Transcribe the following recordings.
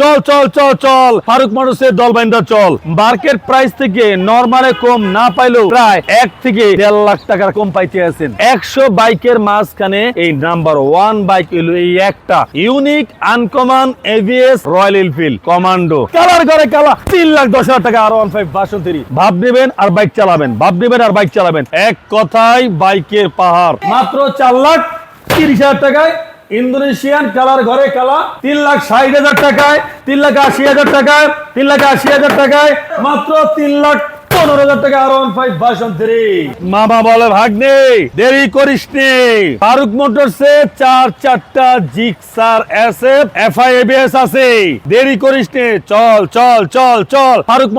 চল চল চল চল। ফারুক মানুষের দল বাইন্দা চল। মার্কেট প্রাইস থেকে নর্মালে কম না পাইলেও প্রায় এক থেকে দেড় লাখ টাকার কম পাইতে আছেন। একশো বাইকের মাঝখানে এই নাম্বার ওয়ান বাইক এলো এই একটা unique, uncommon ABS Royal Enfield commando. Colour করে কালা তিন লাখ দশ হাজার টাকা আর ওয়ান ফাইভ বাসন্তী ভাব নেবেন আর বাইক চালাবেন। ভাব নেবেন আর বাইক চালাবেন। এক কথায় বাইকের পাহাড়। মাত্র চার লাখ তিরিশ হাজার টাকায় ইন্দোনেশিয়ান কালার ঘরে কালা তিন লাখ ষাট হাজার টাকায়, তিন লাখ আশি হাজার টাকায়, তিন লাখ আশি হাজার টাকায়, মাত্র তিন লাখ পনেরো হাজার টাকা R one five version three মামা বলে, ভাগ্নে, দেরি করিস ফারুক চার চারটা জিক্সার আছে। দেরি করিস চল চল চল চল। ফারুক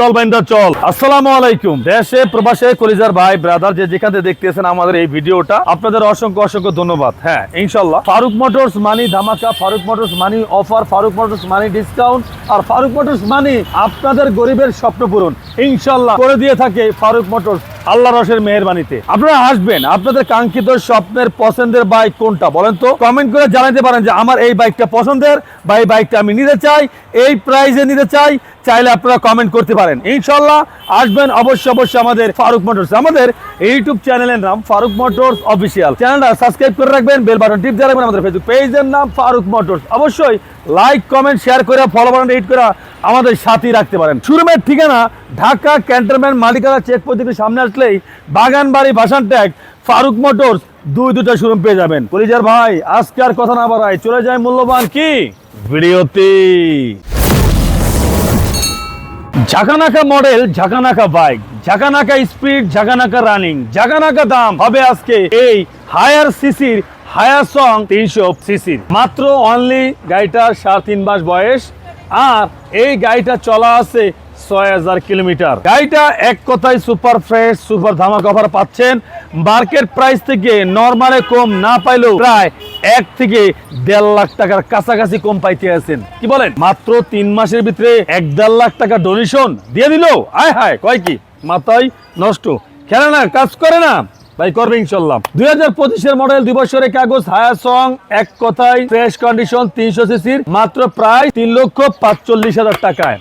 দল বাইন্দা, চল। আসসালামু আলাইকুম। দেশে, প্রবাসে, কলিজার ভাই ব্রাদার যে যেখানে দেখতেছেন আমাদের এই ভিডিওটা, আপনাদের অসংখ্য অসংখ্য ধন্যবাদ। হ্যাঁ ইনশাল্লাহ ফারুক মোটরস মানি ধামাকা, Faruk motors money offer Faruk motors money discount আর ফারুক মোটরস মানি আপনাদের গরিবের স্বপ্ন পূরণ। ইনশাল্লাহ করে দিয়ে থাকে ফারুক মোটর, আল্লাহ রসের মেহরবানিতে। আপনারা আসবেন আপনাদের কাঙ্ক্ষিত স্বপ্নের পছন্দের বাইক কোনটা বলেন তো? কমেন্ট করে জানাতে পারেন যে আমার এই বাইকটা পছন্দের বা এই বাইকটা আমি নিতে চাই, এই প্রাইজে নিতে চাই চাইলে আপনারা কমেন্ট করতে পারেন। ইনশাল্লাহ আসবেন অবশ্যই অবশ্যই আমাদের ফারুক মোটরস। আমাদের ইউটিউব চ্যানেলের নাম ফারুক মোটরস অফিসিয়াল চ্যানেলটা সাবস্ক্রাইব করে রাখবেন বেল বাটন টিপ দিয়ে রাখবেন আমাদের ফেসবুক পেজের নাম ফারুক মোটরস। অবশ্যই লাইক কমেন্ট শেয়ার করে ফলো বাটন হিট করে আমাদের সাথেই রাখতে পারেন। শোরুমের ঠিকানা ঢাকা ক্যান্টনমেন্ট মালিকানা চেক পোস্টের সামনে আসলেই বাগানবাড়ি ভাসান ট্যাগ ফারুক মোটরস দুই দুটা শোরুম পেয়ে যাবেন। কলিজার ভাই, আজকে আর কথা না বাড়াই চলে যায় মূল্যবান কি? ভিডিওতে ঝাঁকানাকা মডেল ঝাঁকানাকা বাইক ঝাঁকানাকা স্পিড ঝাঁকানাকা রানিং ঝাঁকানাকা দাম হবে আজকে এই হায়ার সিসির হায়ার সং তিনশো সিসির মাত্র অনলি গাড়িটার সাড়ে তিন মাস বয়স, আর এই গাড়িটা চলা আছে কিলোমিটার। গাড়িটা এক কথায় সুপার ফ্রেশ, সুপার ধামাক অফার পাচ্ছেন। মার্কেট প্রাইস থেকে নর্মালে কম না পাইলেও প্রায় এক থেকে দেড় লাখ টাকার কাছাকাছি কম পাইতে আছেন। কি বলেন? মাত্র তিন মাসের ভিতরে এক দেড় লাখ টাকা ডোনেশন দিয়ে দিল। আয় হায়, কয় কি? মাথায় নষ্ট। খেলে না, কাজ করে না। ভাই, করবে ইনশাল্লাহ। দুই হাজার পঁচিশের মডেল দুই বছরের কাগজ, হায়ার সং এক কথায় ফ্রেশ কন্ডিশন তিনশো সিসির মাত্র প্রায় তিন লক্ষ পাঁচচল্লিশ হাজার টাকায়।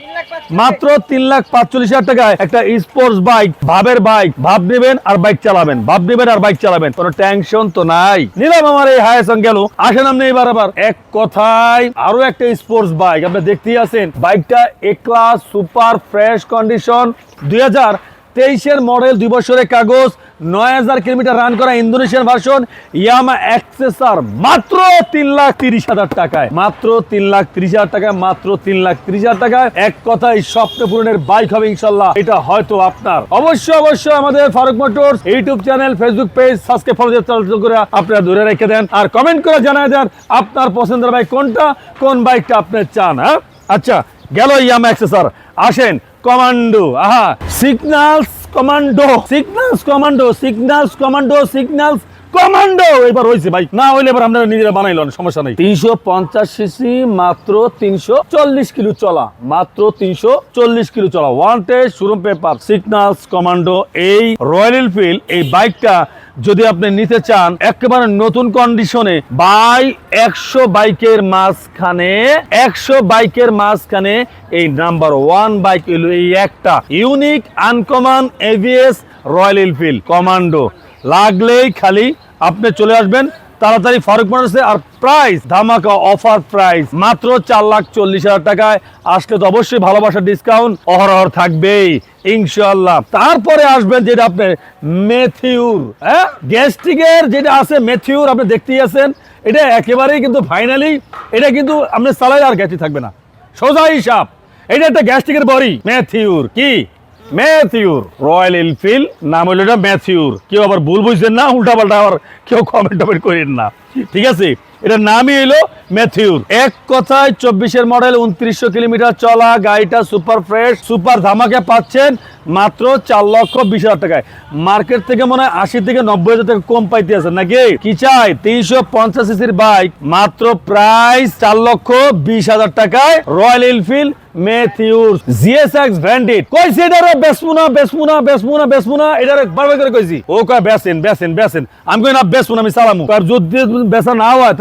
মাত্র তিন লাখ পাঁচচল্লিশ হাজার টাকায় একটা স্পোর্টস বাইক ভাবের বাইক ভাব নেবেন আর বাইক চালাবেন, ভাব নেবেন আর বাইক চালাবেন, কোনো টেনশন তো নাই। নিলাম আমার এই হায়ার সং গেল আসেন আপনি এবার আবার। এক কথায় আরও একটা স্পোর্টস বাইক আপনি দেখতেই আছেন বাইকটা A class super fresh condition দুই হাজার তেইশের মডেল, দুই বছরের কাগজ, নয় হাজার কিলোমিটার রান করা ইন্দোনেশিয়ান ভার্সন ইয়ামা অ্যাক্সেসর মাত্র তিন লাখ তিরিশ হাজার টাকায়। মাত্র তিন লাখ তিরিশ হাজার টাকায়, মাত্র তিন লাখ তিরিশ হাজার টাকায়। এক কথায় স্বপ্ন পূরণের বাইক হবে ইনশাল্লাহ। এটা হয়তো আপনার। অবশ্যই অবশ্যই আমাদের Faruk motors YouTube channel Facebook page subscribe follow করে আপনারা ধরে রেখে দেন। আর কমেন্ট করে জানায় দেন আপনার পছন্দের বাইক কোনটা, কোন বাইকটা আপনি চান হ্যাঁ? আচ্ছা গেল ইয়ামা অ্যাক্সেসর। আসেন কমান্ডো, আহা signals commando signals commando signals commando signals commando, এবার হয়েছে ভাই, না হইলে এবার আপনারা নিজেরা বানাইলেন সমস্যা নাই। তিনশো পঞ্চাশ সিসি মাত্র তিনশো চল্লিশ কিলো চলা, মাত্র তিনশো চল্লিশ কিলো চলা one test showroom paper signals commando, এই রয়্যাল এনফিল্ড এই বাইকটা যদি আপনি নিতে চান, একেবারে নতুন কন্ডিশনে বাই একশো বাইকের মাঝখানে, একশো বাইকের মাঝখানে এই নাম্বার ওয়ান বাইক এই একটা unique uncommon ABS Royal Enfield commando লাগলেই খালি আপনি চলে আসবেন তাড়াতাড়ি ফারুক মোটরসে আর প্রাইস ধামাকা অফার প্রাইস মাত্র চার লাখ চল্লিশ হাজার টাকায়। আসলে তো অবশ্যই ভালোবাসার ডিসকাউন্ট অহরহ থাকবেই ইনশাল্লাহ তারপরে আসবেন যেটা আপনার মেথিউর হ্যাঁ? গ্যাস্ট্রিকের যেটা আছে মেথিউর আপনি দেখতেই আছেন। এটা একেবারেই কিন্তু ফাইনালি এটা কিন্তু আপনি সালাই আর গ্যাস্ট্রিক থাকবে না। সোজা হিসাব, এটা একটা গ্যাস্ট্রিকের বড়ি ম্যাথিউর কি? ম্যাথিউর রয়্যাল এনফিল্ড নাম হইল এটা ম্যাথিউর কেউ আবার ভুল বুঝছেন না উল্টা পাল্টা আবার কেউ কমেন্ট টমেন্ট করেন না। ঠিক আছে? এটার নামই হইল ম্যাথিউর এক কথায় চব্বিশের মডেল উনত্রিশশো কিলোমিটার চলা, গাড়িটা সুপার ফ্রেশ সুপার ধামাকে পাচ্ছেন। মাত্র চার লক্ষ বিশ হাজার টাকায়। মার্কেট থেকে মনে হয় আশি থেকে নব্বই হাজার টাকা কম পাইতে আছে, নাকি? কি চাই? তেইশশো পঞ্চাশ সিসির বাইক, মাত্র প্রাইস চার লক্ষ বিশ হাজার টাকায় রয়্যাল এনফিল্ড না আমি যদি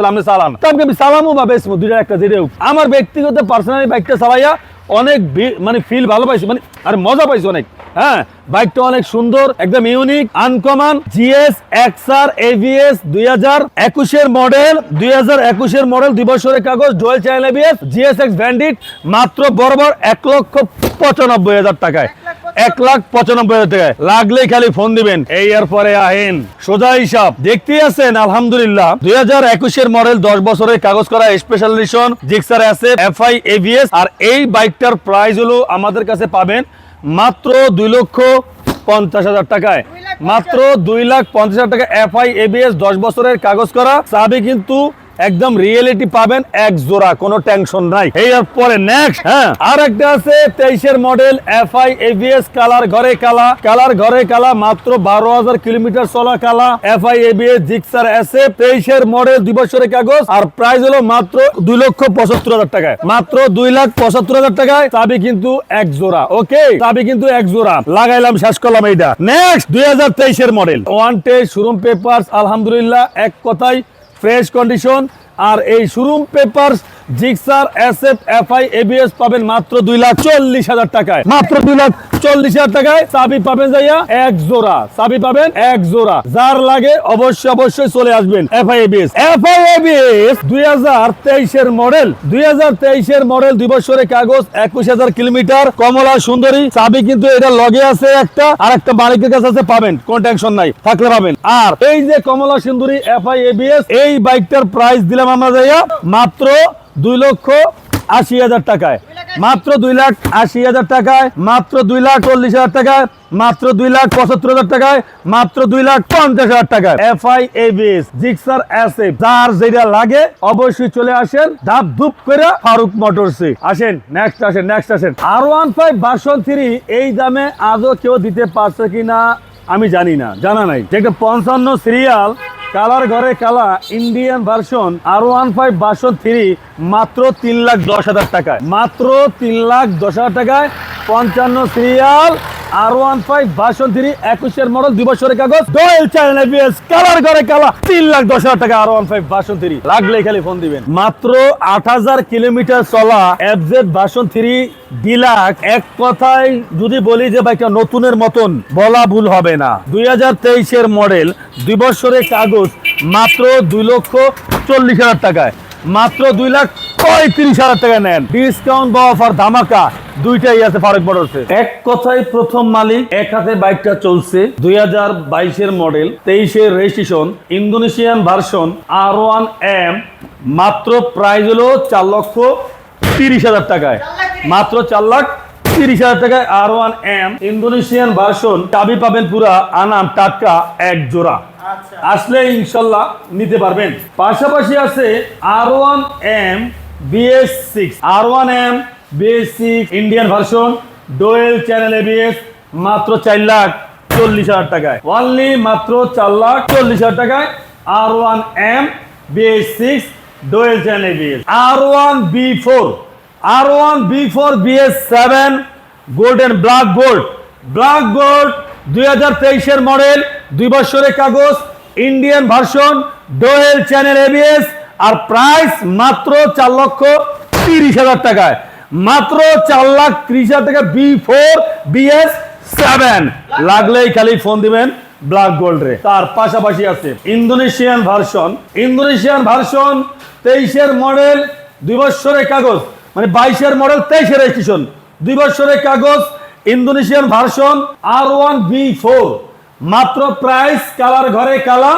না আমি বা আমার ব্যক্তিগত পার্সোনালি বাইকটা চালাইয়া অনেক মানে ফিল ভালো পাইছি। মানে আর মজা পাইছি অনেক। হ্যাঁ বাইকটা অনেক সুন্দর, একদম unique uncommon GS XR ABS দুই হাজার একুশের মডেল দুই হাজার একুশের মডেল দুই বছরের কাগজ dual channel ABS GS X bandit মাত্র বরাবর এক লক্ষ পঁচানব্বই হাজার টাকায়। এক লাখ পঁচানব্বই হাজার টাকায়। লাগলেই খালি ফোন দিবেন। এই এর পরে আহেন। সোজা হিসাব। দেখতেই আছেন আলহামদুলিল্লাহ। দুই হাজার একুশের মডেল দশ বছরের কাগজ করা স্পেশাল এডিশন জিক্সার আছে এফআই এভিএস আর এই বাইকটার প্রাইস হলো আমাদের কাছে পাবেন মাত্র দুই লক্ষ পঞ্চাশ হাজার টাকায়। মাত্র দুই লাখ পঞ্চাশ হাজার টাকা এফ এফআই এবিএস দশ বছরের কাগজ করা। চাবি কিন্তু একদম রিয়েলিটি পাবেন, এক জোড়া, কোনো টেনশন নাই। এই পরে নেক্সট হ্যাঁ আর একটা আছে, তেইশের মডেল এফআই এবিএস কালার ঘরে কালা। কালার ঘরে কালা, মাত্র বারো হাজার কিলোমিটার চলা কালা। এফআই এবিএস জিক্সার এসে তেইশের মডেল দুই বছরের কাগজ, আর প্রাইস হলো মাত্র দুই লক্ষ পঁচাত্তর হাজার টাকায়। মাত্র দুই লাখ পঁচাত্তর হাজার টাকায়, চাবি কিন্তু এক জোড়া ওকে চাবি কিন্তু এক জোড়া। লাগাইলাম, শেষ করলাম এইটা। নেক্সট দুই হাজার তেইশের মডেল ওয়ান টে শোরুম পেপার আলহামদুলিল্লাহ, এক কথায় ফ্রেশ কন্ডিশন আর এই showroom paper Gixxer SF FI ABS পাবেন মাত্র দুই লাখ চল্লিশ হাজার টাকায়। মাত্র দুই লাখ চল্লিশ হাজার টাকায় চাবি পাবেন যাইয়া এক জোড়া। চাবি পাবেন এক জোড়া। যার লাগে অবশ্যই অবশ্যই চলে আসবেন এফআই এবিএস। এফআই এবিএস দুই হাজার তেইশের মডেল। দুই হাজার তেইশের মডেল দুই বছরের কাগজ একুশ হাজার কিলোমিটার কমলা সুন্দরী। চাবি কিন্তু এটা লগে আছে একটা আর একটা মালিকের কাছে আছে পাবেন। কোন টেনশন নাই থাকলে পাবেন। আর এই যে কমলা সুন্দরী এফআই এবিএস এই বাইকটার প্রাইস দিলাম আমরা যাইয়া মাত্র দুই লক্ষ আশি হাজার টাকায়। মাত্র দুই লাখ আশি হাজার টাকায়, মাত্র দুই লাখ চল্লিশ হাজার টাকায়, মাত্র দুই লাখ পঁচাত্তর হাজার টাকায়, মাত্র দুই লাখ পঞ্চাশ হাজার টাকায়। এফআই এবিএস জিক্সার এসএফ যার যেটা লাগে অবশ্যই চলে আসেন ধাপ ধুপ করে ফারুক মোটরসে আসেন নেক্সট আসেন নেক্সট আসেন। R one five version three এই দামে আজও কেউ দিতে পারছে কিনা আমি জানি না, জানা নাই। যে একটা পঞ্চান্ন সিরিয়াল কালার ঘরে কালা Indian version R one five version three মাত্র তিন লাখ দশ হাজার টাকায়। মাত্র তিন লাখ দশ হাজার টাকায় পঞ্চান্ন serial R one five version three একুশের মডেল দুই বছরের কাগজ ডোয়েল চ্যানেল এবিএস কালার ঘরে কালা তিন লাখ দশ হাজার টাকা R one five version three লাগলে খালি ফোন দিবেন। মাত্র আট হাজার কিলোমিটার চলা এফজেড ভার্সন থ্রি ডিলাক এক কথায় যদি বলি যে বাইকটা নতুনের মতন, বলা ভুল হবে না। দুই হাজার তেইশের মডেল দুই বছরের কাগজ, মাত্র দুই লক্ষ চল্লিশ হাজার টাকায়। মাত্র দুই লাখ পঁয়ত্রিশ হাজার টাকা নেন। ডিসকাউন্ট বা অফার ধামাকা, দুইটাই আছে ফারুক মোটরসে এক কথায় প্রথম মালিক, এক হাতে বাইকটা চলছে। দুই হাজার বাইশের মডেল তেইশের registration Indonesian version R one M মাত্র প্রাইস হলো চার লক্ষ তিরিশ হাজার টাকায়। মাত্র চার লাখ তিরিশ হাজার টাকায় R one M Indonesian version চাবি পাবেন পুরা, আনাম, টাটকা, এক জোড়া। আসলে ইনশাল্লাহ নিতে পারবেন। পাশাপাশি আছে R one M BS six R one M BS six Indian version dual channel ABS মাত্র চার লাখ চল্লিশ হাজার টাকায়। অনলি মাত্র চার লাখ চল্লিশ হাজার টাকায় R one M BS six dual channel ABS R one B four R one B four BS seven golden black gold black gold দুই হাজার তেইশের মডেল দুই বছরের কাগজ Indian version dual channel ABS আর প্রাইস মাত্র চার লক্ষ তিরিশ হাজার টাকায়। মাত্র চার লাখ ত্রিশ হাজার টাকা বি ফোর বিএস সেভেন লাগলেই খালি ফোন দিবেন ব্ল্যাক গোল্ড তার পাশাপাশি আছে ইন্দোনেশিয়ান ভার্সন ইন্দোনেশিয়ান ভার্সন তেইশের মডেল দুই বছরের কাগজ। মানে বাইশের মডেল তেইশের রেজিস্ট্রেশন দুই বছরের কাগজ Indonesian version R one B four মাত্র প্রাইস কালার ঘরে কালা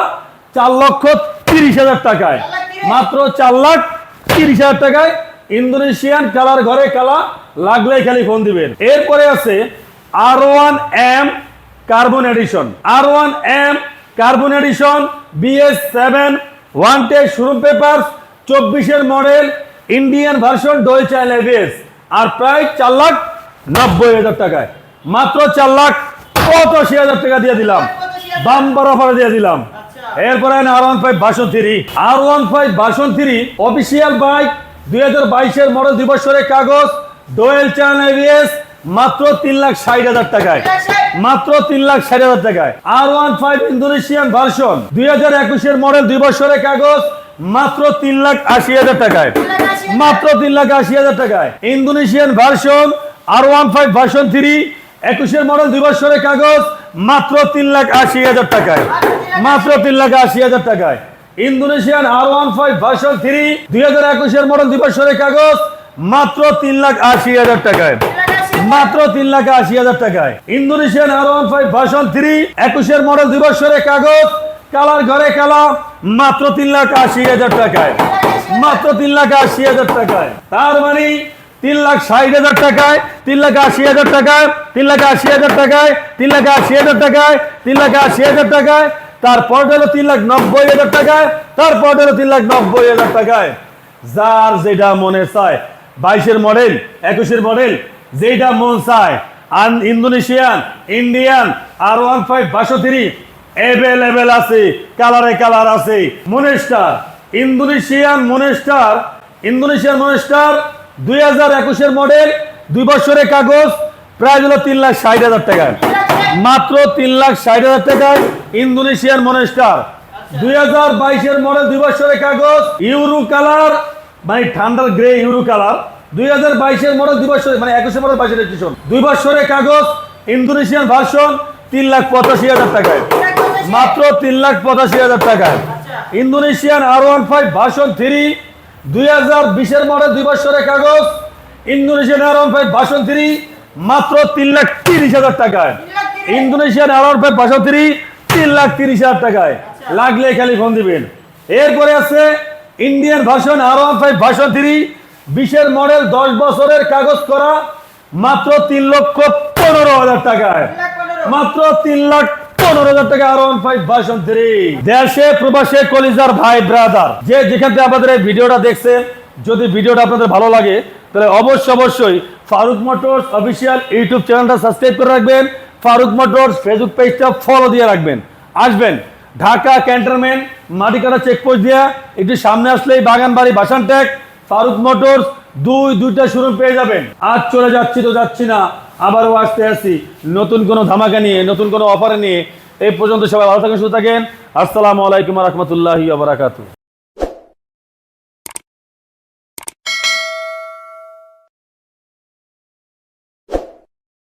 চার লক্ষ তিরিশ হাজার টাকায়। মাত্র চার লাখ তিরিশ হাজার টাকায় ইন্দোনেশিয়ান কালার ঘরে কালা লাগলে খালি ফোন দিবেন। এরপরে আছে R one M carbon edition R one M carbon edition BS seven one টে শোরুম পেপার চব্বিশের model Indian version dual channel আর প্রায় চার লাখ নব্বই হাজার টাকায়। মাত্র চার লাখ পঁচাশি হাজার টাকা দিয়ে দিলাম? বাম্পার অফারে দিয়ে দিলাম। এরপরে R one five version three R one five version three official bike দুই হাজার বাইশের মডেল দুই বছরের কাগজ ডোয়েল চ্যানেল এবিএস মাত্র তিন লাখ ষাট হাজার টাকায়। মাত্র তিন লাখ ষাট হাজার টাকায়। R one five Indonesian version দুই হাজার একুশের মডেল দুই বছরের কাগজ মাত্র তিন লাখ আশি হাজার টাকায়। মাত্র তিন লাখ আশি হাজার টাকায়। Indonesian version R one five version three একুশের মডেল দুই বছরের কাগজ, মাত্র তিন লাখ আশি হাজার টাকায়। মাত্র তিন লাখ আশি হাজার টাকায়। Indonesian R one five version three, দুই হাজার একুশের মডেল দুই বছরের কাগজ, মাত্র তিন লাখ আশি হাজার টাকায়। মাত্র তিন লাখ আশি হাজার টাকায়। Indonesian R one five version three, একুশের মডেল দুই বছরের কাগজ, কালার ঘরে কালা, মাত্র তিন লাখ আশি হাজার টাকায়। মাত্র তিন লাখ আশি হাজার টাকায়। তার মানে তিন লাখ ষাট হাজার টাকায়, তিন লাখ আশি হাজার টাকায়, তিন লাখ আশি হাজার টাকায়, তিন লাখ আশি হাজার টাকায়, তিন লাখ আশি হাজার টাকায়, তারপর হলো তিন লাখ নব্বই হাজার টাকায়, তারপর হলো তিন লাখ নব্বই হাজার টাকায়। যার যেটা মনে চায়। বাইশের মডেল, একুশের মডেল, যেটা মন চায়। আন Indonesian, Indian, R one five three available আছে, কালারে কালার আছে। মনেস্টার, ইন্দোনেশিয়ান মনেস্টার ইন্দোনেশিয়ান মনেস্টার দুই হাজার একুশের মডেল দুই বছরের কাগজ প্রায় তিন লাখ ষাট হাজার মাত্র তিন লাখ ষাট হাজার টাকায় ইন্দোনেশিয়ান মনেস্টার দুই হাজার বাইশের মডেল দুই বছরের কাগজ, ইউরো কালার মানে ঠান্ডার গ্রে ইউরো কালার। দুই হাজার বাইশের মডেল দুই বছরের মানে একুশের মডেল বাইশের দুই বছরের কাগজ, ইন্দোনেশিয়ান ভার্সন তিন লাখ পঁচাশি হাজার টাকায়। মাত্র তিন লাখ পঁচাশি হাজার টাকায়। Indonesian R one five version three দুই হাজার বিশের মডেল দুই বছরের কাগজ ইন্দোনেশিয়ান ওয়ান ফাইভ থ্রি মাত্র তিন লাখ তিরিশ হাজার টাকায়। Indonesian one five version three তিন লাখ তিরিশ হাজার টাকায়। লাগলে খালি ফোন দিবেন। এরপরে আছে Indian version R one five version three বিশের মডেল দশ বছরের কাগজ করা মাত্র তিন লক্ষ পনেরো হাজার টাকায়। মাত্র তিন লাখ ফারুক মোটরস ঢাকা ক্যান্টনমেন্ট দিয়া। একটু সামনে আসলেই ট্যাগ ফারুক দুই, দুইটা শোরুম পেয়ে যাবেন। আজ চলে যাচ্ছি তো যাচ্ছি না। আবারও আসতে আসি। নতুন কোনো ধামাকা নিয়ে, নতুন কোনো অফার নিয়ে এই পর্যন্ত সবাই ভালো থাকেন সুস্থ থাকেন। আসসালামু আলাইকুম রহমতুল্লাহি বারাকাতু